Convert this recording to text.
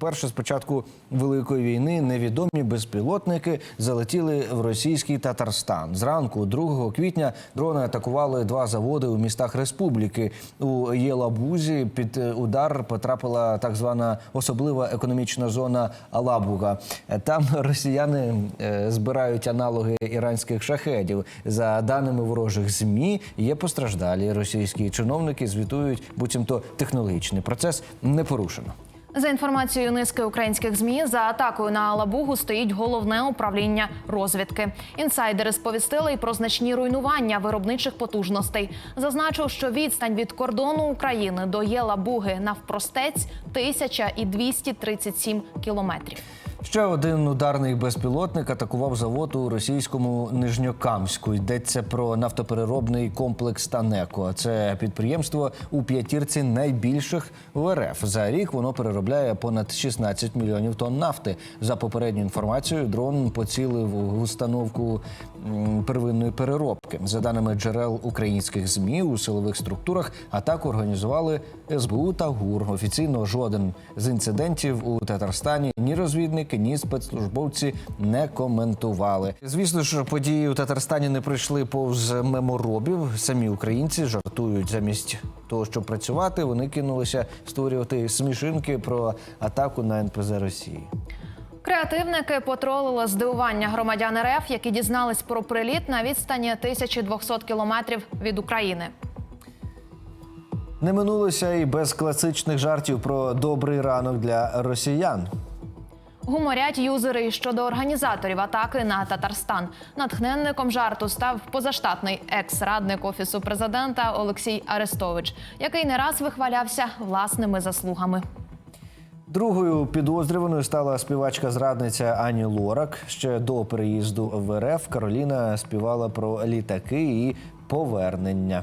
Вперше з початку великої війни невідомі безпілотники залетіли в російський Татарстан. Зранку, 2 квітня, дрони атакували два заводи у містах республіки. У Єлабузі під е, удар потрапила так звана особлива економічна зона Алабуга. Там росіяни е, збирають аналоги іранських шахедів. За даними ворожих змі, є постраждалі. Російські чиновники звітують, буцімто технологічний процес не порушено. За інформацією низки українських змі, за атакою на Алабугу стоїть головне управління розвідки. Інсайдери сповістили й про значні руйнування виробничих потужностей. Зазначив, що відстань від кордону України до Єлабуги навпростець 1237 кілометрів. Ще один ударний безпілотник атакував завод у російському Нижньокамську. Йдеться про нафтопереробний комплекс Танеко. Це підприємство у п'ятірці найбільших в РФ. За рік воно переробляє понад 16 мільйонів тонн нафти. За попередньою інформацією, дрон поцілив установку первинної переробки. За даними джерел українських змі у силових структурах, атаку організували СБУ та ГУР. Офіційно жоден з інцидентів у Татарстані ні розвідники, ні спецслужбовці не коментували. Звісно ж, події у Татарстані не пройшли повз меморобів. Самі українці жартують замість того, щоб працювати. Вони кинулися створювати смішинки про атаку на НПЗ Росії. Креативники потролили здивування громадян РФ, які дізнались про приліт на відстані 1200 кілометрів від України. Не минулося і без класичних жартів про добрий ранок для росіян. Гуморять юзери щодо організаторів атаки на Татарстан. Натхненником жарту став позаштатний екс-радник офісу президента Олексій Арестович, який не раз вихвалявся власними заслугами. Другою підозрюваною стала співачка-зрадниця Ані Лорак. Ще до переїзду в РФ Кароліна співала про літаки і повернення.